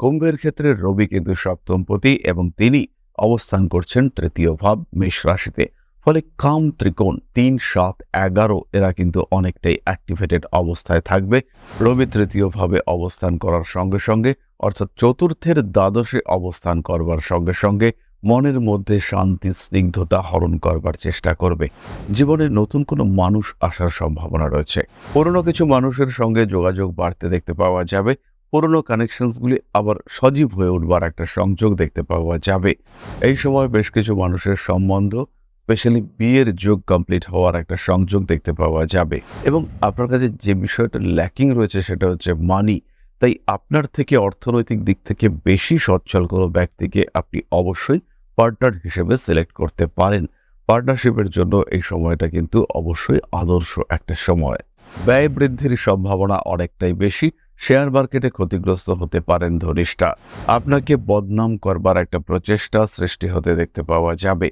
কুম্ভের ক্ষেত্রে রবি কিন্তু সপ্তমপতি এবং তিনি অবস্থান করছেন তৃতীয় ভাব মেষ রাশিতে। ফলে কাম ত্রিকোণ তিন, সাত, এগারো এরা কিন্তু অনেকটাই অ্যাক্টিভেটেড অবস্থায় থাকবে। রবি তৃতীয় ভাবে অবস্থান করার সঙ্গে সঙ্গে, অর্থাৎ চতুর্থের দ্বাদশে অবস্থান করবার সঙ্গে সঙ্গে মনের মধ্যে শান্তি, স্নিগ্ধতা হরণ করবার চেষ্টা করবে। জীবনে নতুন কোনো মানুষ আসার সম্ভাবনা রয়েছে। পুরনো কিছু মানুষের সঙ্গে যোগাযোগ বাড়তে দেখতে পাওয়া যাবে। পুরনো কানেকশনসগুলি আবার সজীব হয়ে উঠবার একটা সংযোগ দেখতে পাওয়া যাবে। এই সময় বেশ কিছু মানুষের সম্বন্ধ স্পেশালি বিয়ের যোগ কমপ্লিট হওয়ার একটা সংযোগ দেখতে পাওয়া যাবে। এবং আপনার কাছে যে বিষয়টা ল্যাকিং রয়েছে সেটা হচ্ছে মানি তাই আপনার থেকে অর্থনৈতিক দিক থেকে বেশি সচ্ছল কোনো ব্যক্তিকে আপনি অবশ্যই পার্টনার হিসেবে সিলেক্ট করতে পারেন। পার্টনারশিপের জন্য এই সময়টা কিন্তু অবশ্যই আদর্শ একটা সময়। ব্যয় বৃদ্ধির সম্ভাবনা অনেকটাই বেশি। শেয়ার মার্কেটে ক্ষতিগ্রস্ত হতে পারেন ধনিষ্ঠা। আপনাকে বদনাম করবার একটা প্রচেষ্টা সৃষ্টি হতে দেখতে পাওয়া যাবে।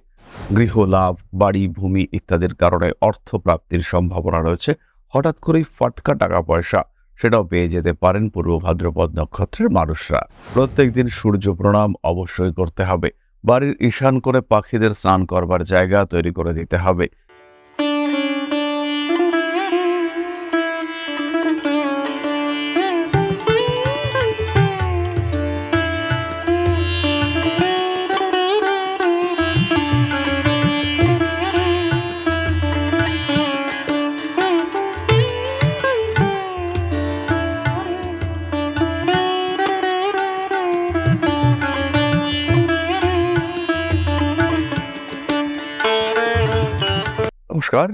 গৃহ লাভ, বাড়ি, ভূমি ইত্যাদির কারণে অর্থ প্রাপ্তির সম্ভাবনা রয়েছে। হঠাৎ করেই ফাটকা টাকা পয়সা, সেটাও পেয়ে যেতে পারেন পূর্ব ভাদ্রপদ নক্ষত্রের মানুষরা। প্রত্যেক দিন সূর্য প্রণাম অবশ্যই করতে হবে। বাড়ির ঈশান করে পাখিদের স্নান করবার জায়গা তৈরি করে দিতে হবে। নমস্কার।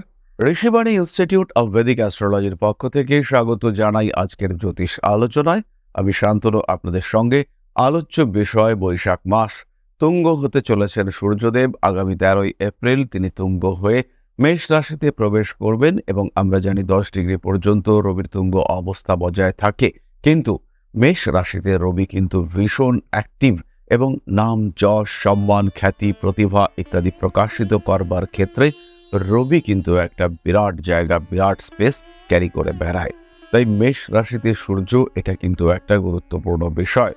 ঋষিবাণী ইনস্টিটিউট অব ভেদিক অ্যাস্ট্রোলজির পক্ষ থেকে স্বাগত জানাই আজকের জ্যোতিষ আলোচনায়। আমি শান্তনু, আপনাদের সঙ্গে আলোচ্য বিষয় বৈশাখ মাস। তুঙ্গ হতে চলেছেন সূর্যদেব। আগামী তেরোই এপ্রিল তিনি তুঙ্গ হয়ে মেষ রাশিতে প্রবেশ করবেন এবং আমরা জানি দশ ডিগ্রি পর্যন্ত রবির তুঙ্গ অবস্থা বজায় থাকে। কিন্তু মেষ রাশিতে রবি কিন্তু ভীষণ অ্যাক্টিভ এবং নাম, যশ, সম্মান, খ্যাতি, প্রতিভা ইত্যাদি প্রকাশিত করবার ক্ষেত্রে রবি কিন্তু একটা বিরাট জায়গা, বিরাট স্পেস ক্যারি করে বেড়ায়। তাই মেষ রাশিতে সূর্য এটা কিন্তু একটা গুরুত্বপূর্ণ বিষয়।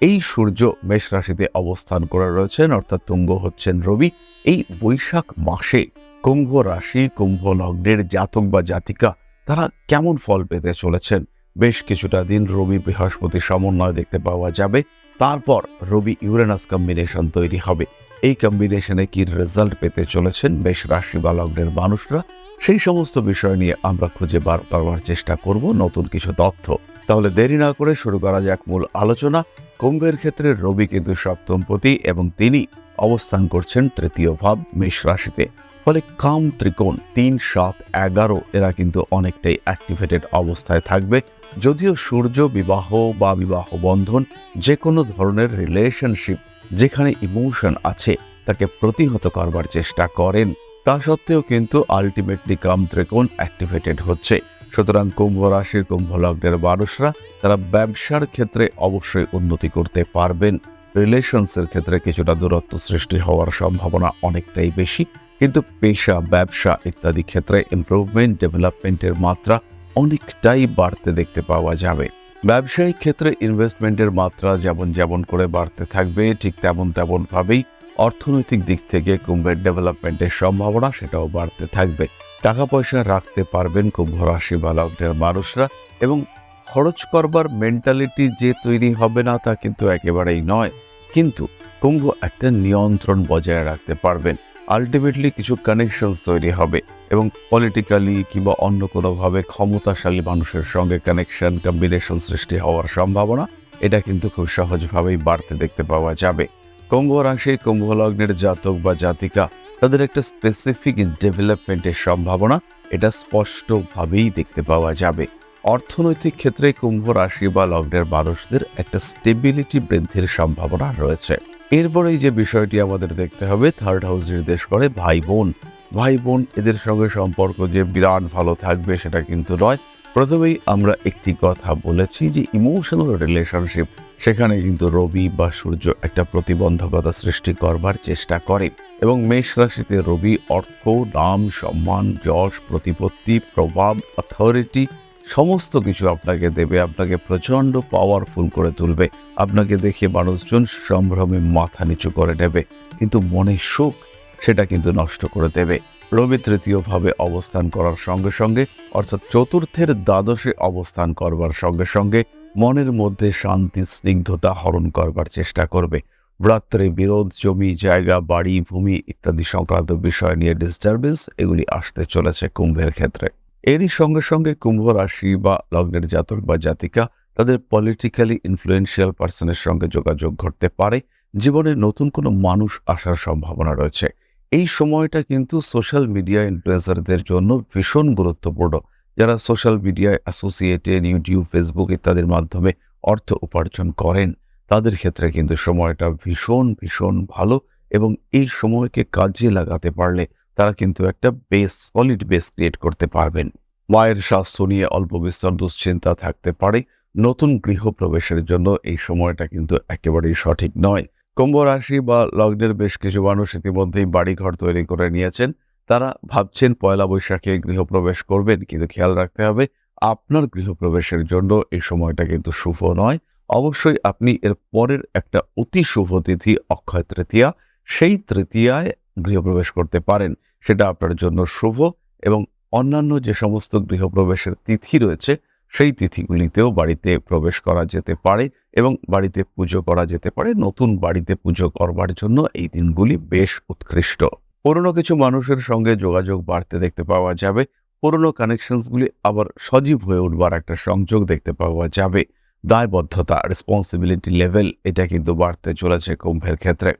এই সূর্য মেষ রাশিতে অবস্থান করে রয়েছেন, অর্থাৎ তুঙ্গ হচ্ছেন রবি। এই বৈশাখ মাসে কুম্ভ রাশি, কুম্ভ লগ্নের জাতক বা জাতিকা, তারা কেমন ফল পেতে চলেছেন? বেশ কিছুটা দিন রবি বৃহস্পতি সমন্বয় দেখতে পাওয়া যাবে। তারপর রবি ইউরেনাস কম্বিনেশন তৈরি হবে। এই কম্বিনেশনে কি রেজাল্ট পেতে চলেছেন বেশ রাশি বা মানুষরা? সেই সমস্ত বিষয় নিয়ে আমরা খুঁজে বার করবার চেষ্টা করব নতুন কিছু তথ্য। তাহলে দেরি না করে শুরু করা যাক মূল আলোচনা। কুম্ভের ক্ষেত্রে রবি কিন্তু সপ্তমপতি এবং তিনি অবস্থান করছেন তৃতীয় ভাব মেষ রাশিতে। ফলে কাম ত্রিকোণ তিন, সাত, এগারো এরা কিন্তু অনেকটাই অ্যাক্টিভেটেড অবস্থায় থাকবে। যদিও সূর্য বিবাহ বা বিবাহ বন্ধন যে কোনো ধরনের রিলেশনশিপ যেখানে ইমোশন আছে, তাকে প্রতিহত করবার চেষ্টা করেন। তা সত্ত্বেও কিন্তু আলটিমেটলি কাম ত্রিকোণ অ্যাক্টিভেটেড হচ্ছে। সুতরাং কুম্ভ রাশির কুম্ভ লগ্নের মানুষরা তারা ব্যবসার ক্ষেত্রে অবশ্যই উন্নতি করতে পারবেন। রিলেশনসের ক্ষেত্রে কিছুটা দূরত্ব সৃষ্টি হওয়ার সম্ভাবনা অনেকটাই বেশি। কিন্তু পেশা, ব্যবসা ইত্যাদি ক্ষেত্রে ইমপ্রুভমেন্ট ডেভেলপমেন্টের মাত্রা অনেকটাই বাড়তে দেখতে পাওয়া যাবে। ব্যবসায়িক ক্ষেত্রে ইনভেস্টমেন্টের মাত্রা যেমন যেমন করে বাড়তে থাকবে, ঠিক তেমন তেমনভাবেই অর্থনৈতিক দিক থেকে কুম্ভের ডেভেলপমেন্টের সম্ভাবনা সেটাও বাড়তে থাকবে। টাকা পয়সা রাখতে পারবেন কুম্ভ রাশি বা লগ্নের মানুষরা এবং খরচ করবার মেন্টালিটি যে তৈরি হবে না তা কিন্তু একেবারেই নয়। কিন্তু কুম্ভ একটা নিয়ন্ত্রণ বজায় রাখতে পারবেন। আলটিমেটলি কিছু কানেকশনস তৈরি হবে এবং পলিটিক্যালি কিংবা অন্য কোনোভাবে ক্ষমতাশালী মানুষের সঙ্গে কানেকশন কম্বিনেশন সৃষ্টি হওয়ার সম্ভাবনা, এটা কিন্তু খুব সহজভাবেই বাড়তে দেখতে পাওয়া যাবে। কুম্ভ রাশি, কুম্ভ লগ্নের জাতক বা জাতিকা, তাদের একটা স্পেসিফিক ডেভেলপমেন্টের সম্ভাবনা, এটা স্পষ্টভাবেই দেখতে পাওয়া যাবে। অর্থনৈতিক ক্ষেত্রে কুম্ভ রাশি বা লগ্নের মানুষদের একটা স্টেবিলিটি বৃদ্ধির সম্ভাবনা রয়েছে। এরপরেই যে বিষয়টি আমাদের দেখতে হবে থার্ড হাউস নির্দেশ করে ভাই বোন। ভাই বোন এদের সঙ্গে সম্পর্ক যে বিরাট ভালো থাকবে সেটা কিন্তু নয়। প্রথমেই আমরা একটি কথা বলেছি যে ইমোশনাল রিলেশনশিপ সেখানে কিন্তু রবি বা সূর্য একটা প্রতিবন্ধকতা সৃষ্টি করবার চেষ্টা করে এবং মেষ রাশিতে রবি অর্থ, নাম, সম্মান, যশ, প্রতিপত্তি, প্রভাব অথরিটি সমস্ত কিছু আপনাকে দেবে, আপনাকে প্রচণ্ড পাওয়ারফুল করে তুলবে। আপনাকে দেখে মানুষজন সম্ভ্রমে মাথা নিচু করে নেবে, কিন্তু মনে সুখ সেটা কিন্তু নষ্ট করে দেবে। রবি তৃতীয়ভাবে অবস্থান করার সঙ্গে সঙ্গে, অর্থাৎ চতুর্থের দ্বাদশে অবস্থান করবার সঙ্গে সঙ্গে, মনের মধ্যে শান্তি, স্নিগ্ধতা হরণ করবার চেষ্টা করবে। রাত্রে বিরোধ, জমি, জায়গা, বাড়ি, ভূমি ইত্যাদি সংক্রান্ত বিষয় নিয়ে ডিস্টারবেন্স এগুলি আসতে চলেছে কুম্ভের ক্ষেত্রে। এরই সঙ্গে সঙ্গে কুম্ভ রাশি বা লগ্নের জাতক বা জাতিকা তাদের পলিটিক্যালি ইনফ্লুয়েন্সিয়াল পার্সনের সঙ্গে যোগাযোগ ঘটতে পারে। জীবনে নতুন কোনো মানুষ আসার সম্ভাবনা রয়েছে। এই সময়টা কিন্তু সোশ্যাল মিডিয়া ইনফ্লুয়েন্সারদের জন্য ভীষণ গুরুত্বপূর্ণ। যারা সোশ্যাল মিডিয়ায় অ্যাসোসিয়েটেড ইউটিউব ফেসবুক ইত্যাদির মাধ্যমে অর্থ উপার্জন করেন, তাদের ক্ষেত্রে কিন্তু সময়টা ভীষণ ভীষণ ভালো এবং এই সময়কে কাজে লাগাতে পারলে তারা কিন্তু একটা বেস সলিড বেস ক্রিয়েট করতে পারবেন। মায়ের স্বাস্থ্য নিয়ে অল্প বিস্তর দুশ্চিন্তা থাকতে পারে। নতুন গৃহপ্রবেশের জন্য এই সময়টা কিন্তু একেবারেই সঠিক নয়। কুম্ভ রাশি বা লগ্নের বেশ কিছু মানুষ ইতিমধ্যেই বাড়িঘর তৈরি করে নিয়েছেন। তারা ভাবছেন পয়লা বৈশাখে গৃহপ্রবেশ করবেন, কিন্তু খেয়াল রাখতে হবে, আপনার গৃহপ্রবেশের জন্য এই সময়টা কিন্তু শুভ নয়। অবশ্যই আপনি এর পরের একটা অতি শুভ তিথি, অক্ষয় তৃতীয়া, সেই তৃতীয়ায় গৃহপ্রবেশ করতে পারেন। সেটা আপনার জন্য শুভ এবং অন্যান্য যে সমস্ত গৃহপ্রবেশের তিথি রয়েছে, সেই তিথিগুলিতেও বাড়িতে প্রবেশ করা যেতে পারে এবং বাড়িতে পুজো করা যেতে পারে। নতুন বাড়িতে পুজো করবার জন্য এই দিনগুলি বেশ উৎকৃষ্ট। পুরনো কিছু মানুষের সঙ্গে যোগাযোগ বাড়তে দেখতে পাওয়া যাবে। পুরনো কানেকশনসগুলি আবার সজীব হয়ে উঠবার একটা সংযোগ দেখতে পাওয়া যাবে। দায়বদ্ধতা রেসপন্সিবিলিটি লেভেল এটা কিন্তু বাড়তে চলেছে কুম্ভের ক্ষেত্রে।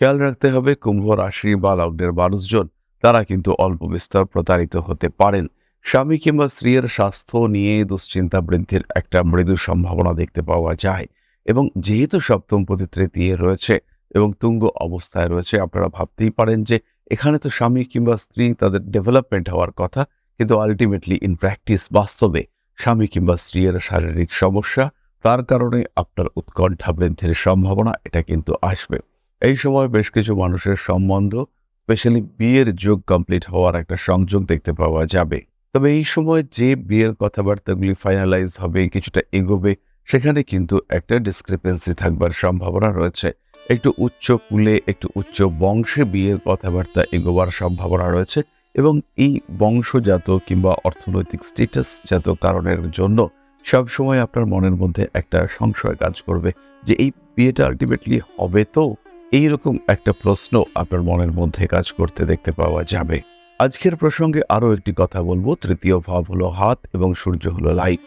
খেয়াল রাখতে হবে কুম্ভ রাশি বা লগ্নের মানুষজন, তারা কিন্তু অল্প বিস্তর প্রতারিত হতে পারেন। স্বামী কিংবা স্ত্রীর স্বাস্থ্য নিয়ে দুশ্চিন্তা বৃদ্ধির একটা মৃদু সম্ভাবনা দেখতে পাওয়া যায়। এবং যেহেতু সপ্তম প্রতি তৃতীয় রয়েছে এবং তুঙ্গ অবস্থায় রয়েছে, আপনারা ভাবতেই পারেন যে এখানে তো স্বামী কিংবা স্ত্রী তাদের ডেভেলপমেন্ট হওয়ার কথা, কিন্তু আলটিমেটলি ইন প্র্যাকটিস বাস্তবে স্বামী কিংবা স্ত্রীর শারীরিক সমস্যা, তার কারণে আপনার উৎকণ্ঠা বৃদ্ধির সম্ভাবনা, এটা কিন্তু আসবে। এই সময় বেশ কিছু মানুষের সম্বন্ধ স্পেশালি বিয়ের যোগ কমপ্লিট হওয়ার একটা সংযোগ দেখতে পাওয়া যাবে। তবে এই সময় যে বিয়ের কথাবার্তাগুলি ফাইনালাইজ হবে, কিছুটা এগোবে, সেখানে কিন্তু একটা ডিসক্রিপেন্সি থাকবার সম্ভাবনা রয়েছে। একটু উচ্চ কুলে, একটু উচ্চ বংশে বিয়ের কথাবার্তা এগোবার সম্ভাবনা রয়েছে এবং এই বংশজাত কিংবা অর্থনৈতিক স্ট্যাটাস জাত কারণের জন্য সবসময় আপনার মনের মধ্যে একটা সংশয় কাজ করবে যে এই বিয়েটা আলটিমেটলি হবে তো? এইরকম একটা প্রশ্ন আপনার মনের মধ্যে কাজ করতে দেখতে পাওয়া যাবে। আজকের প্রসঙ্গে আরও একটি কথা বলব। তৃতীয় ভাব হলো হাত এবং সূর্য হলো লাইট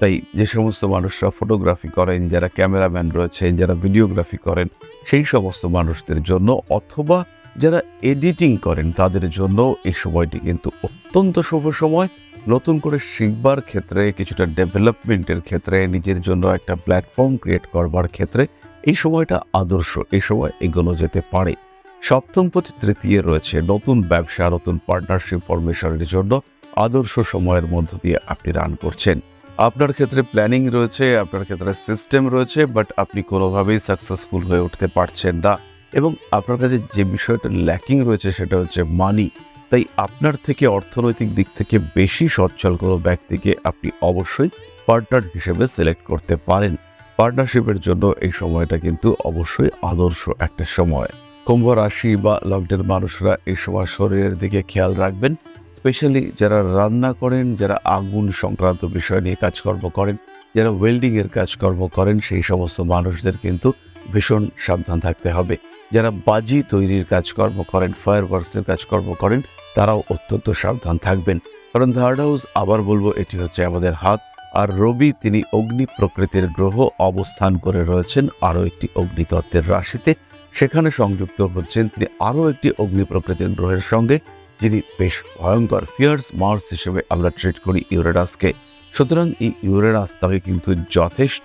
তাই যে সমস্ত মানুষরা ফটোগ্রাফি করেন, যারা ক্যামেরাম্যান রয়েছেন, যারা ভিডিওগ্রাফি করেন, সেই সমস্ত মানুষদের জন্য অথবা যারা এডিটিং করেন, তাদের জন্য এই সময়টি কিন্তু অত্যন্ত শুভ সময়। নতুন করে শিখবার ক্ষেত্রে, কিছুটা ডেভেলপমেন্টের ক্ষেত্রে, নিজের জন্য একটা প্ল্যাটফর্ম ক্রিয়েট করবার ক্ষেত্রে এই সময়টা আদর্শ, এই সময় এগোনো যেতে পারে। সপ্তম প্রতি তৃতীয় রয়েছে। নতুন ব্যবসা, নতুন পার্টনারশিপ ফরমেশনের জন্য আদর্শ সময়ের মধ্য দিয়ে আপনি রান করছেন। আপনার ক্ষেত্রে প্ল্যানিং রয়েছে, আপনার ক্ষেত্রে সিস্টেম রয়েছে বাট আপনি কোনোভাবেই সাকসেসফুল হয়ে উঠতে পারছেন না। এবং আপনার কাছে যে বিষয়টা ল্যাকিং রয়েছে সেটা হচ্ছে মানি তাই আপনার থেকে অর্থনৈতিক দিক থেকে বেশি সচ্ছল কোনো ব্যক্তিকে আপনি অবশ্যই পার্টনার হিসেবে সিলেক্ট করতে পারেন। পার্টনারশিপের জন্য এই সময়টা কিন্তু অবশ্যই আদর্শ একটা সময়। কুম্ভ রাশি বা লগ্নের মানুষরা এই সময় শরীরের দিকে খেয়াল রাখবেন স্পেশালি যারা রান্না করেন, যারা আগুন সংক্রান্ত বিষয় নিয়ে কাজকর্ম করেন, যারা ওয়েল্ডিংয়ের কাজকর্ম করেন, সেই সমস্ত মানুষদের কিন্তু ভীষণ সাবধান থাকতে হবে। যারা বাজি তৈরির কাজকর্ম করেন ফায়ার ওয়ার্কসের কাজকর্ম করেন, তারাও অত্যন্ত সাবধান থাকবেন। কারণ থার্ড হাউস আবার বলব, এটি হচ্ছে আমাদের হাত আর রবি তিনি অগ্নি প্রকৃতির গ্রহ অবস্থান করে রয়েছেন আরও একটি অগ্নিতত্ত্বের রাশিতে। সেখানে সংযুক্ত হচ্ছেন তিনি আরও একটি অগ্নি প্রকৃতির গ্রহের সঙ্গে, যিনি বেশ ভয়ঙ্কর ফিয়ার্স মার্স হিসেবে আমরা ট্রিট করি ইউরেনাসকে। সুতরাং এই ইউরেনাস তাকে কিন্তু যথেষ্ট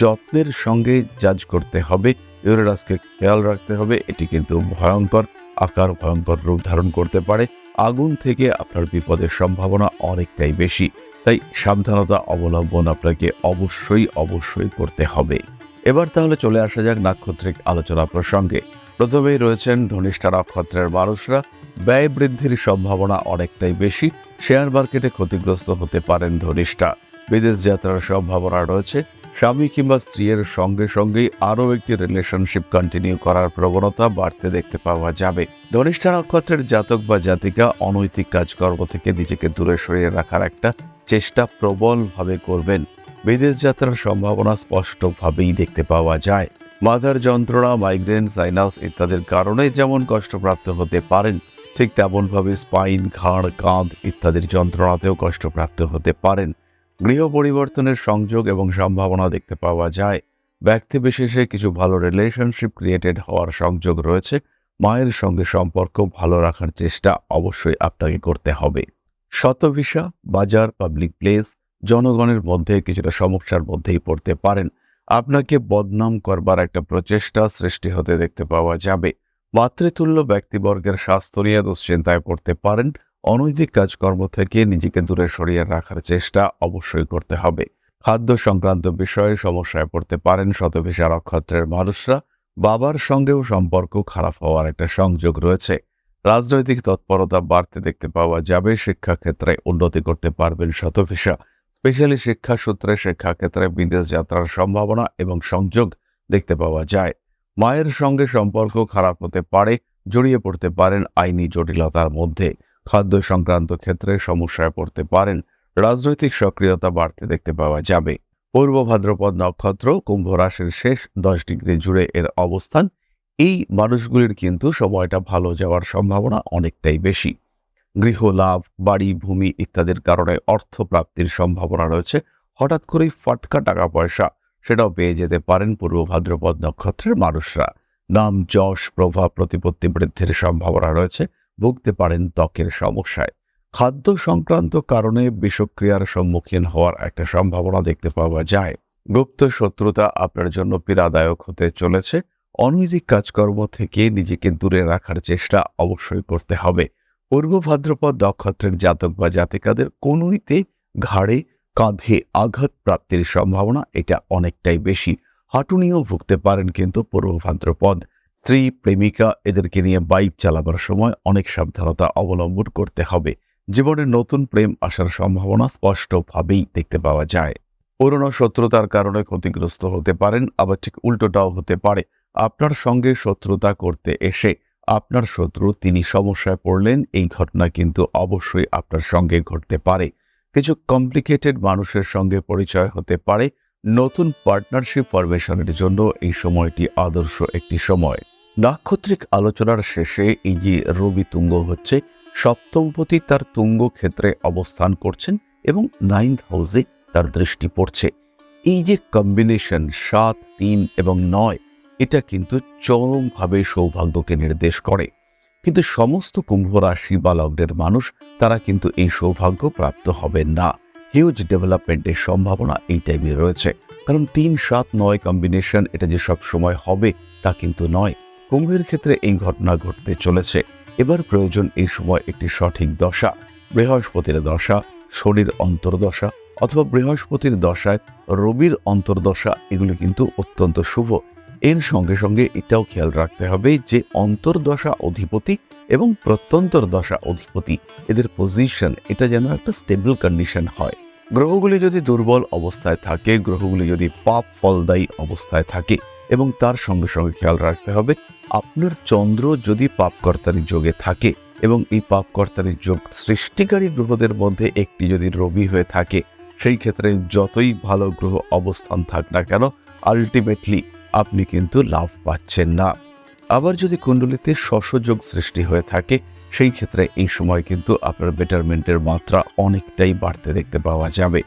যত্নের সঙ্গে জাজ করতে হবে, ইউরেনাসকে খেয়াল রাখতে হবে, এটি কিন্তু ভয়ঙ্কর আকার, ভয়ঙ্কর রূপ ধারণ করতে পারে। আগুন থেকে আপনার বিপদের সম্ভাবনা অনেকটাই বেশি। তাই সাবধানতা অবলম্বন আপনাকে অবশ্যই অবশ্যই করতে হবে। এবার তাহলে চলে আসা যাক নাক্ষত্রিক আলোচনা প্রসঙ্গে। প্রথমেই রয়েছেন ধনিষ্ঠা নক্ষত্রের মানুষরা। ব্যয় বৃদ্ধির সম্ভাবনা অনেকটাই বেশি। শেয়ার মার্কেটে ক্ষতিগ্রস্ত হতে পারেন ধনিষ্ঠা। বিদেশ যাত্রার সম্ভাবনা রয়েছে। স্বামী কিংবা স্ত্রীর সঙ্গে সঙ্গেই আরও একটি রিলেশনশিপ কন্টিনিউ করার প্রবণতা বাড়তে দেখতে পাওয়া যাবে। ধনিষ্ঠা নক্ষত্রের জাতক বা জাতিকা অনৈতিক কাজকর্ম থেকে নিজেকে দূরে সরিয়ে রাখার একটা চেষ্টা প্রবলভাবে করবেন। বিদেশ যাত্রার সম্ভাবনা স্পষ্টভাবেই দেখতে পাওয়া যায়। মাথার যন্ত্রণা মাইগ্রেন সাইনাস ইত্যাদির কারণে যেমন কষ্টপ্রাপ্ত হতে পারেন, ঠিক তেমনভাবে স্পাইন ঘাড়, কাঁধ ইত্যাদির যন্ত্রণাতেও কষ্টপ্রাপ্ত হতে পারেন। গৃহ পরিবর্তনের সংযোগ এবং সম্ভাবনা দেখতে পাওয়া যায়। ব্যক্তি বিশেষে কিছু ভালো রিলেশনশিপ ক্রিয়েটেড হওয়ার সংযোগ রয়েছে। মায়ের সঙ্গে সম্পর্ক ভালো রাখার চেষ্টা অবশ্যই আপনাকে করতে হবে। শতভিসা, বাজার পাবলিক প্লেস জনগণের মধ্যে কিছুটা সমস্যার মধ্যেই পড়তে পারেন। আপনাকে বদনাম করবার একটা প্রচেষ্টা সৃষ্টি হতে দেখতে পাওয়া যাবে। মাতৃতুল্য ব্যক্তিবর্গের স্বাস্থ্য নিয়ে দুশ্চিন্তায় পড়তে পারেন। অনৈতিক কাজকর্ম থেকে নিজেকে দূরে সরিয়ে রাখার চেষ্টা অবশ্যই করতে হবে। খাদ্য সংক্রান্ত বিষয়ে সমস্যায় পড়তে পারেন শতভিসা নক্ষত্রের মানুষরা। বাবার সঙ্গেও সম্পর্ক খারাপ হওয়ার একটা সংযোগ রয়েছে। রাজনৈতিক তৎপরতা বাড়তে দেখতে পাওয়া যাবে, শিক্ষাক্ষেত্রে উন্নতি করতে পারবেন শতভিসা স্পেশালি শিক্ষা সূত্রে শিক্ষাক্ষেত্রে বিদেশ যাত্রার সম্ভাবনা এবং সংযোগ দেখতে পাওয়া যায়। মায়ের সঙ্গে সম্পর্ক খারাপ হতে পারে, জড়িয়ে পড়তে পারেন আইনি জটিলতার মধ্যে। খাদ্য সংক্রান্ত ক্ষেত্রে সমস্যায় পড়তে পারেন, রাজনৈতিক সক্রিয়তা বাড়তে দেখতে পাওয়া যাবে। পূর্ব ভাদ্রপদ নক্ষত্র কুম্ভ রাশির শেষ দশ ডিগ্রি জুড়ে এর অবস্থান এই মানুষগুলির কিন্তু সময়টা ভালো যাওয়ার সম্ভাবনা অনেকটাই বেশি। গৃহ লাভ, বাড়ি, ভূমি ইত্যাদির কারণে অর্থ প্রাপ্তির সম্ভাবনা রয়েছে। হঠাৎ করেই ফাটকা টাকা পয়সা সেটাও পেয়ে যেতে পারেন পূর্ব ভাদ্রপদ নক্ষত্রের মানুষরা। নাম, যশ, প্রভাব, প্রতিপত্তি বৃদ্ধির সম্ভাবনা রয়েছে। ভুগতে পারেন ত্বকের সমস্যায়। খাদ্য সংক্রান্ত কারণে বিষক্রিয়ার সম্মুখীন হওয়ার একটা সম্ভাবনা দেখতে পাওয়া যায়। গুপ্ত শত্রুতা আপনার জন্য পীড়াদায়ক হতে চলেছে। অনৈতিক কাজকর্ম থেকে নিজেকে দূরে রাখার চেষ্টা অবশ্যই করতে হবে। পূর্ব ভাদ্রপদ নক্ষত্রের জাতক বা জাতিকাদের কোনোইতে ঘাড়ে কাঁধে আঘাত প্রাপ্তির সম্ভাবনা এটা অনেকটাই বেশি। হাঁটু নিয়েও ভুগতে পারেন কিন্তু পূর্ব ভাদ্রপদ। স্ত্রী, প্রেমিকা এদেরকে নিয়ে বাইক চালাবার সময় অনেক সাবধানতা অবলম্বন করতে হবে। জীবনে নতুন প্রেম আসার সম্ভাবনা স্পষ্টভাবেই দেখতে পাওয়া যায়। পুরনো শত্রুতার কারণে ক্ষতিগ্রস্ত হতে পারেন, আবার ঠিক উল্টোটাও হতে পারে। আপনার সঙ্গে শত্রুতা করতে এসে আপনার শত্রু তিনি সমস্যায় পড়লেন, এই ঘটনা কিন্তু অবশ্যই আপনার সঙ্গে ঘটতে পারে। কিছু কমপ্লিকেটেড মানুষের সঙ্গে পরিচয় হতে পারে। নতুন পার্টনারশিপ ফরমেশনের জন্য এই সময়টি আদর্শ একটি সময়। নাক্ষত্রিক আলোচনার শেষে এই যে রবি তুঙ্গ হচ্ছে, সপ্তমপতি তার তুঙ্গ ক্ষেত্রে অবস্থান করছেন এবং নাইন্থ হাউসে তার দৃষ্টি পড়ছে। এই যে কম্বিনেশন সাত, তিন এবং নয় এটা কিন্তু চরমভাবে সৌভাগ্যকে নির্দেশ করে। কিন্তু সমস্ত কুম্ভ রাশি বা লগ্নের মানুষ, তারা কিন্তু এই সৌভাগ্য প্রাপ্ত হবেন না। হিউজ ডেভেলপমেন্টের সম্ভাবনা এই টাইমে রয়েছে। কারণ তিন, সাত, নয় কম্বিনেশন এটা যে সব সময় হবে, তা কিন্তু নয়। কুম্ভের ক্ষেত্রে এই ঘটনা ঘটতে চলেছে। এবার প্রয়োজন এই সময় একটি সঠিক দশা। বৃহস্পতির দশা, শনির অন্তর্দশা, অথবা বৃহস্পতির দশায় রবির অন্তর্দশা, এগুলি কিন্তু অত্যন্ত শুভ। এর সঙ্গে সঙ্গে এটাও খেয়াল রাখতে হবে যে অন্তর্দশা অধিপতি এবং প্রত্যন্তর দশা অধিপতি, এদের পজিশন এটা যেন একটা স্টেবল কন্ডিশন হয়। গ্রহগুলি যদি দুর্বল অবস্থায় থাকে, গ্রহগুলি যদি পাপ ফলদায়ী অবস্থায় থাকে, এবং তার সঙ্গে সঙ্গে খেয়াল রাখতে হবে, আপনার চন্দ্র যদি পাপকর্তারি যোগে থাকে, এবং এই পাপকর্তারি যোগ সৃষ্টিকারী গ্রহদের মধ্যে একটি যদি রবি হয়ে থাকে, সেই ক্ষেত্রে যতই ভালো গ্রহ অবস্থান থাক না কেন আলটিমেটলি আপনি কিন্তু লাভ পাচ্ছেন না। আবার যদি কুণ্ডলিতে শশযোগ সৃষ্টি হয়ে থাকে, সেই ক্ষেত্রে এই সময় কিন্তু আপনার বেটারমেন্টের মাত্রা অনেকটাই বাড়তে দেখতে পাওয়া যাবে।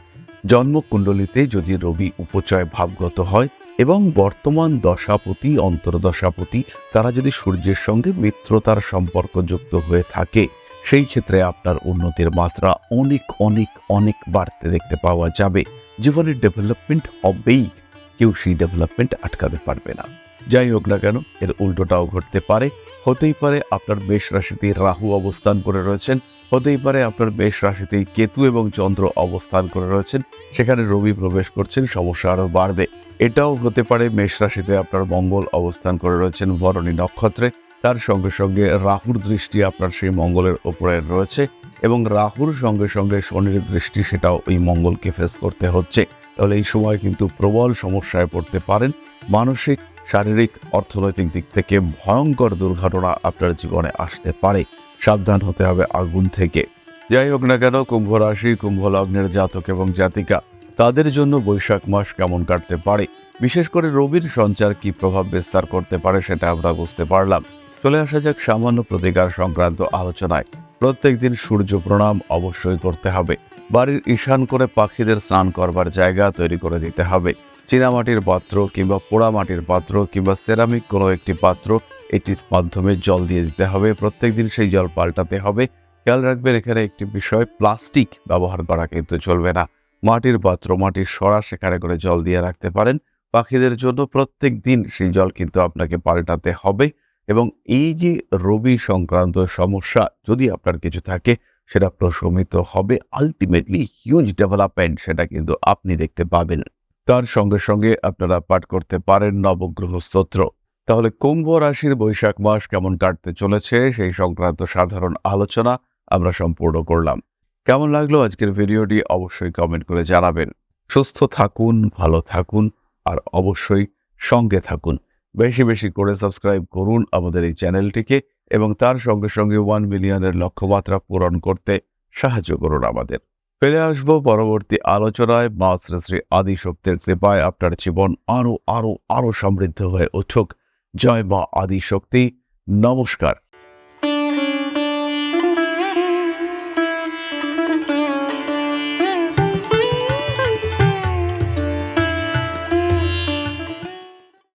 জন্ম জন্মকুণ্ডলিতে যদি রবি উপচয় ভাবগত হয় এবং বর্তমান দশাপতি, অন্তর্দশাপতি, তারা যদি সূর্যের সঙ্গে মিত্রতার সম্পর্কযুক্ত হয়ে থাকে, সেই ক্ষেত্রে আপনার উন্নতির মাত্রা অনেক অনেক অনেক বাড়তে দেখতে পাওয়া যাবে। জীবনের ডেভেলপমেন্ট হবেই। কেউ সেই ডেভেলপমেন্ট আটকাতে পারবে না। যাই হোক না কেন, এর উল্টোটাও ঘটতে পারে। হতেই পারে আপনার মেষ রাশিতে রাহু অবস্থান করে রয়েছেন, হতেই পারে আপনার মেষ রাশিতে কেতু এবং চন্দ্র অবস্থান করে রয়েছেন, সেখানে রবি প্রবেশ করছেন, সমস্যা আরও বাড়বে। এটাও হতে পারে মেষ রাশিতে আপনার মঙ্গল অবস্থান করে রয়েছেন বরণী নক্ষত্রে, তার সঙ্গে সঙ্গে রাহুর দৃষ্টি আপনার সেই মঙ্গলের ওপরে রয়েছে। এবং রাহুর সঙ্গে সঙ্গে শনির দৃষ্টি সেটাও ওই মঙ্গলকে ফেস করতে হচ্ছে। তাহলে এই সময় কিন্তু প্রবল সমস্যায় পড়তে পারেন। মানসিক, শারীরিক, অর্থনৈতিক দিক থেকে ভয়ঙ্কর দুর্ঘটনা আপনার জীবনে আসতে পারে। সাবধান হতে হবে আগুন থেকে। যাই হোক না কেন, কুম্ভ রাশি, কুম্ভ লগ্নের জাতক এবং জাতিকা, তাদের জন্য বৈশাখ মাস কেমন কাটতে পারে? বিশেষ করে রবির সঞ্চার কি প্রভাব বিস্তার করতে পারে সেটা আমরা বুঝতে পারলাম। চলে আসা যাক সামান্য প্রতিকার সংক্রান্ত আলোচনায়। প্রত্যেকদিন সূর্য প্রণাম অবশ্যই করতে হবে। বাড়ির ঈশান করে পাখিদের স্নান করবার জায়গা তৈরি করে দিতে হবে। চীনামাটির পাত্র কিংবা পোড়া মাটির পাত্র কিংবা সেরামিক কোনো একটি পাত্র এটির মাধ্যমে জল দিয়ে দিতে হবে। প্রত্যেকদিন সেই জল পাল্টাতে হবে। খেয়াল রাখবেন এখানে একটি বিষয়, প্লাস্টিক ব্যবহার করা কিন্তু চলবে না। মাটির পাত্র, মাটির সরা সেখানে করে জল দিয়ে রাখতে পারেন। পাখিদের জন্য প্রত্যেক দিন সেই জল কিন্তু আপনাকে পাল্টাতে হবে। এবং এই যে রবি সংক্রান্ত সমস্যা যদি আপনার কিছু থাকে, সেটা প্রশমিত হবে। আলটিমেটলি হিউজ ডেভেলপমেন্ট সেটা কিন্তু আপনি দেখতে পাবেন। তার সঙ্গে সঙ্গে আপনারা পাঠ করতে পারেন নবগ্রহ স্তোত্র। তাহলে কুম্ভ রাশির বৈশাখ মাস কেমন কাটতে চলেছে, সেই সংক্রান্ত সাধারণ আলোচনা আমরা সম্পূর্ণ করলাম। কেমন লাগল আজকের ভিডিওটি অবশ্যই কমেন্ট করে জানাবেন। সুস্থ থাকুন, ভালো থাকুন, আর অবশ্যই সঙ্গে থাকুন। বেশি বেশি করে সাবস্ক্রাইব করুন আমাদের এই চ্যানেলটিকে এবং তার সঙ্গে সঙ্গে ওয়ান মিলিয়নের লক্ষ্যমাত্রা পূরণ করতে সাহায্য করুন আমাদের। ফিরে আসব পরবর্তী আলোচনায়। মা শ্রী শ্রী আদি শক্তির কৃপায় আপনার জীবন আরও আরও আরও সমৃদ্ধ হয়ে উঠুক। জয় মা আদি শক্তি নমস্কার।